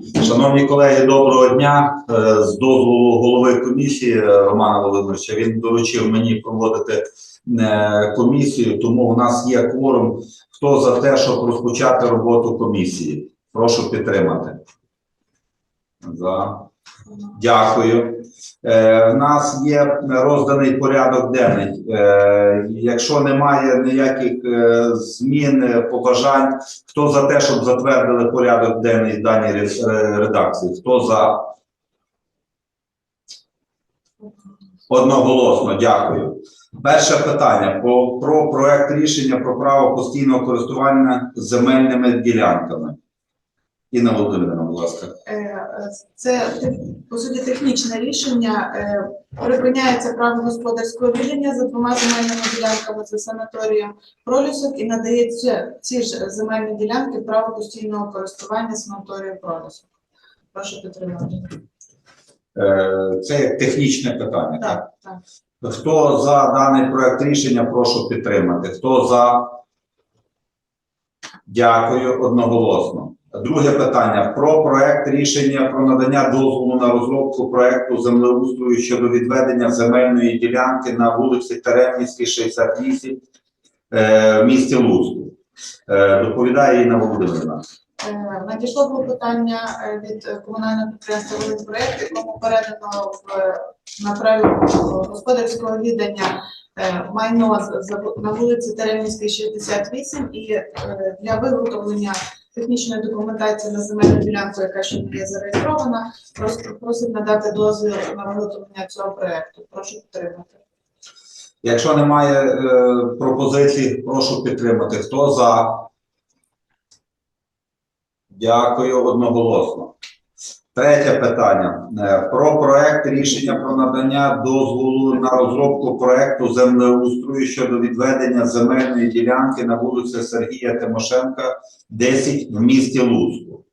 Шановні колеги, доброго дня. Е, З дозволу голови комісії е, Романа Володимировича він доручив мені проводити е, комісію, тому у нас є кворум. Хто за те, щоб розпочати роботу комісії? Прошу підтримати. За. Дякую. Е, в нас є розданий порядок денний. Е, якщо немає ніяких е, змін, е, побажань, хто за те, щоб затвердили порядок денний в даній е, редакції? Хто за? Одноголосно, дякую. Перше питання по, про проект рішення про право постійного користування земельними ділянками. Інна Володимирівна, будь ласка. Е, Це по суті технічне рішення. Е, Припиняється право господарського відділення за двома земельними ділянками за санаторієм Пролісок і надається ці ж земельні ділянки право постійного користування санаторієм Пролісок. Прошу підтримати. Е, Це як технічне питання. Так? Так, так. Хто за даний проект рішення, прошу підтримати. Хто за? Дякую одноголосно. Друге питання про проект рішення про надання дозволу на розробку проекту землеустрою щодо відведення земельної ділянки на вулиці Теремівській, 68 е, в місті Луцьку. Е, доповідає Інна Володимирівна. Е, Надійшло клопотання е, від комунального підприємства «Волиньпроект», якому передано в е, на праві господарського віддання майно на вулиці Теремівській, 68, і для виготовлення технічної документації на земельну ділянку, яка ще не є зареєстрована, просто просить надати дозвіл на виготовлення цього проекту. Прошу підтримати. Якщо немає е, пропозицій, прошу підтримати. Хто за? Дякую одноголосно. Третє питання. Е, Про проект рішення про надання дозволу на розробку проекту землеустрою щодо відведення земельної ділянки на вулиці Сергія Тимошенка, 10 в місті Луцьку.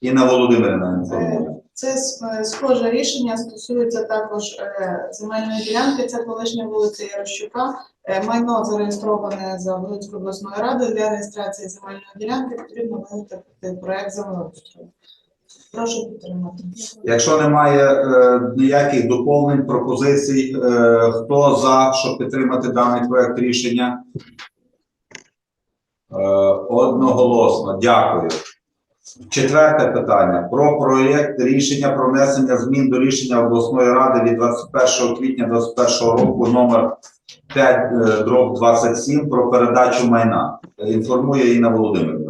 Інна Володимирівна інформує. Це е, схоже рішення стосується також е, земельної ділянки. Це колишня вулиця Ярощука. Е, Майно зареєстроване за Волинською обласною радою для реєстрації земельної ділянки. Потрібно виготовити проект землеустрою. Прошу підтримати. Якщо немає е, ніяких доповнень, пропозицій, е, хто за, щоб підтримати даний проект рішення? Е, одноголосно, дякую. Четверте питання про проєкт рішення про внесення змін до рішення обласної ради від 21 квітня 2021 року номер 5 дроб 27 про передачу майна. Е, Інформує Інна Володимирівна.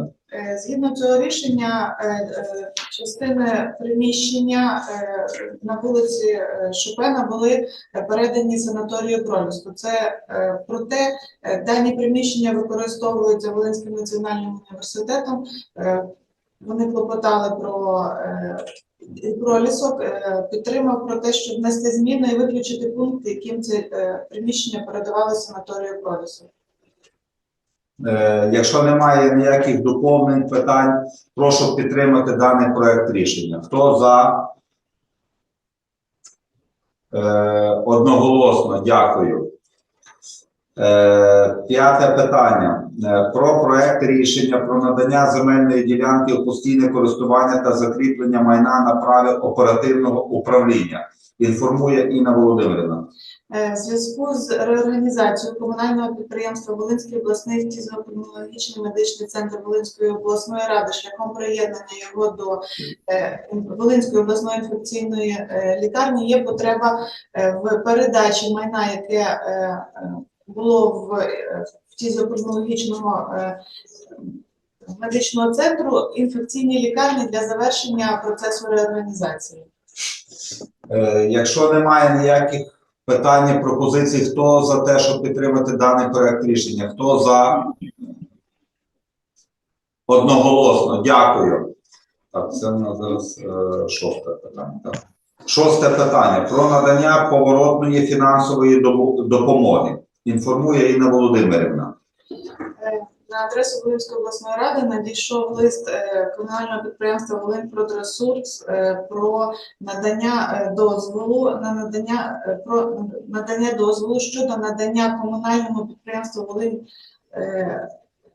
Згідно цього рішення, е, е, частини приміщення е, на вулиці Шопена були передані санаторію Проліску. Це проте дані приміщення використовуються Волинським національним університетом. Вони клопотали про пролісок, підтримав про те, щоб внести зміни і виключити пункт, яким це приміщення передавали санаторію Пролісок. Е, Якщо немає ніяких доповнень питань, прошу підтримати даний проект рішення. Хто за? Е, Одноголосно, дякую. Е, П'яте питання. Про проект рішення про надання земельної ділянки у постійне користування та закріплення майна на праві оперативного управління. Інформує Інна Володимирівна. Е, В зв'язку з реорганізацією комунального підприємства Волинський обласний фізіопульмонологічний медичний центр Волинської обласної ради шляхом приєднання його до е, Волинської обласної інфекційної е, лікарні є потреба в передачі майна, яке було в фізіопульмонологічного е, медичного центру інфекційній лікарні для завершення процесу реорганізації. Якщо немає ніяких питань, пропозицій, хто за те, щоб підтримати даний проект рішення? Хто за? Одноголосно, дякую. Так, це у нас зараз е, шосте питання. Так. Шосте питання про надання поворотної фінансової допомоги. Інформує Інна Володимирівна. На адресу Волинської обласної ради надійшов лист е, комунального підприємства «Волиньпродресурс» е, про надання е, дозволу на надання про надання дозволу щодо надання комунальному підприємству Волинь е,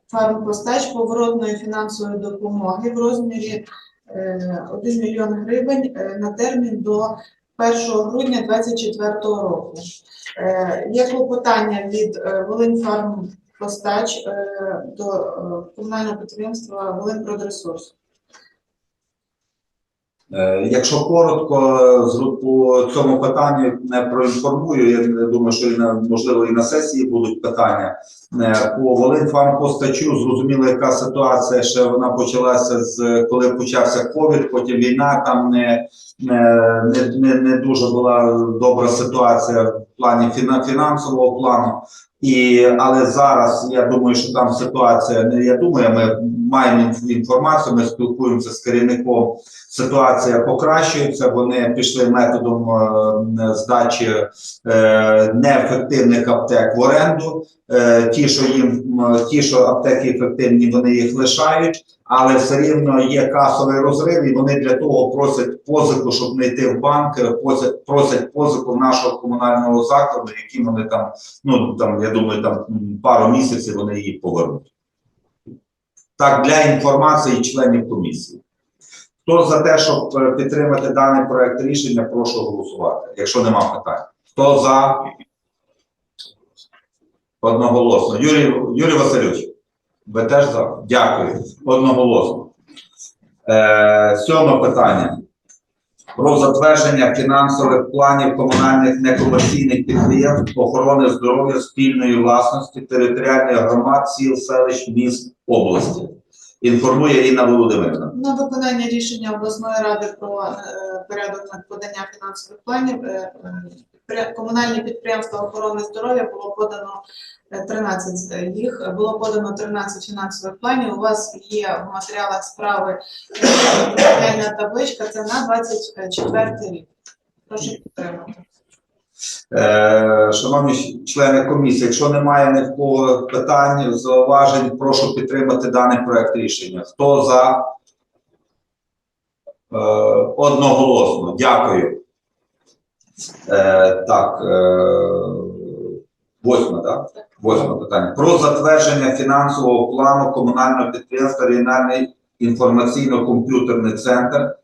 фармпостач поворотної фінансової допомоги в розмірі е, 1 мільйон гривень на термін до 1 грудня 2024 року. Є клопотання від е, Волиньфармпостач е, до е, комунального підприємства Волиньпродресурс. Е, Якщо коротко по цьому питанню не проінформую, я думаю, що і на можливо і на сесії будуть питання. По Волиньфармпостачу зрозуміло, яка ситуація ще вона почалася з коли почався ковід, потім війна. Там не, не, не, не, дуже була добра ситуація в плані фіна- фінансового плану. І але зараз я думаю, що там ситуація не я думаю, ми маємо інформацію. Ми спілкуємося з керівником ситуація покращується. Вони пішли методом е, здачі е, неефективних аптек в оренду. Е, ті, що їм ті, що аптеки ефективні, вони їх лишають, але все рівно є касовий розрив, і вони для того просять позику, щоб не йти в банк, просять, просять позику нашого комунального закладу, які вони там, ну там я думаю, там пару місяців вони її повернуть. Так, для інформації членів комісії. Хто за те, щоб е, підтримати даний проект рішення, прошу голосувати, якщо нема питань. Хто за? Одноголосно. Юрій, Юрій Васильович, ви теж за? Дякую. Одноголосно. Е, сьоме питання. Про затвердження фінансових планів комунальних некомерційних підприємств охорони здоров'я спільної власності територіальних громад, сіл, селищ, міст, області. Інформує Інна Володимирівна. На виконання рішення обласної ради про е, порядок надподання фінансових планів е, комунальні підприємства охорони здоров'я було подано е, 13 їх, було подано 13 фінансових планів. У вас є в матеріалах справи табличка, це на 24 рік. Прошу підтримати. Е, Шановні члени комісії, якщо немає ні в кого питань, зауважень, прошу підтримати даний проект рішення. Хто за? Е, Одноголосно. Дякую. Е, Так. е, Восьме, так? Восьме питання. Про затвердження фінансового плану комунального підприємства Регіональний інформаційно-комп'ютерний центр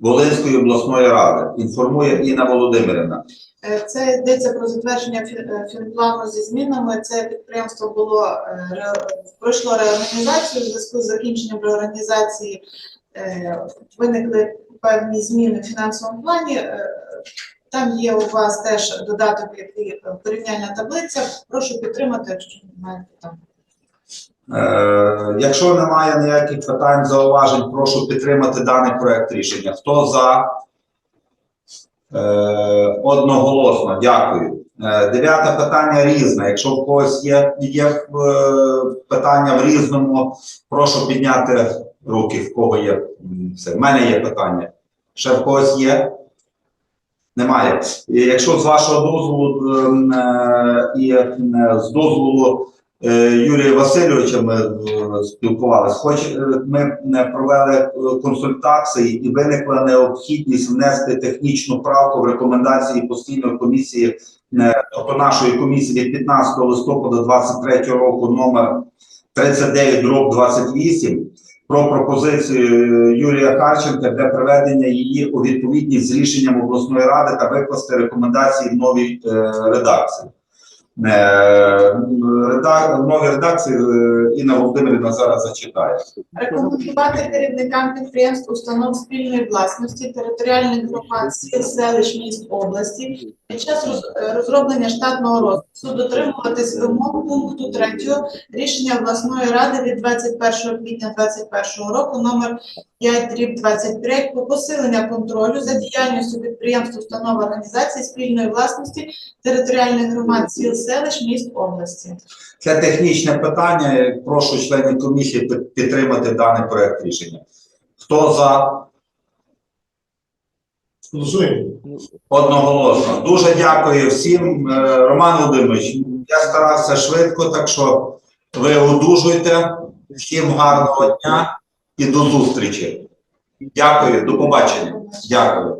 Волинської обласної ради. Інформує Інна Володимирівна. Е, Це йдеться про затвердження е, фінплану зі змінами. Це підприємство було пройшло реорганізацію. В зв'язку з закінченням реорганізації виникли певні зміни в фінансовому плані. Там є у вас теж додаток, який е, порівняльна таблиця. Прошу підтримати, якщо немає питань. Е, якщо немає ніяких питань, зауважень, прошу підтримати даний проект рішення. Хто за? Е, одноголосно, дякую. Е, дев'яте питання різне. Якщо в когось є, є е, питання в різному, прошу підняти руки, в кого є. Це. В мене є питання. Ще в когось є? Немає. І Якщо з вашого дозволу ем, е, і е, з дозволу Е, Юрія Васильовича ми спілкувалися. Хоч ми не провели консультації і виникла необхідність внести технічну правку в рекомендації постійної комісії, тобто нашої комісії від 15 листопада 23 року номер 39 дроб 28 про пропозицію Юрія Харченка для приведення її у відповідність з рішенням обласної ради та викласти рекомендації в новій е, редакції. Е, реда- в новій редакції е, Інна Володимирівна зараз зачитає. Рекомендувати керівникам підприємств установ спільної власності, територіальних громад, селищ, міст області під час е, розроблення штатного розпису дотримуватись вимог пункту 3 рішення обласної ради від 21 квітня 2021 року номер 5 дріб 23 про посилення контролю за діяльністю підприємств, установ організацій спільної власності, територіальних громад, сіл, селищ, міст області. Це технічне питання. Прошу членів комісії підтримати даний проект рішення. Хто за? Одноголосно. Дуже дякую всім. Е, Роман Володимирович, я старався швидко, так що ви одужуйте. Всім гарного дня і до зустрічі. Дякую, до побачення. Дякую.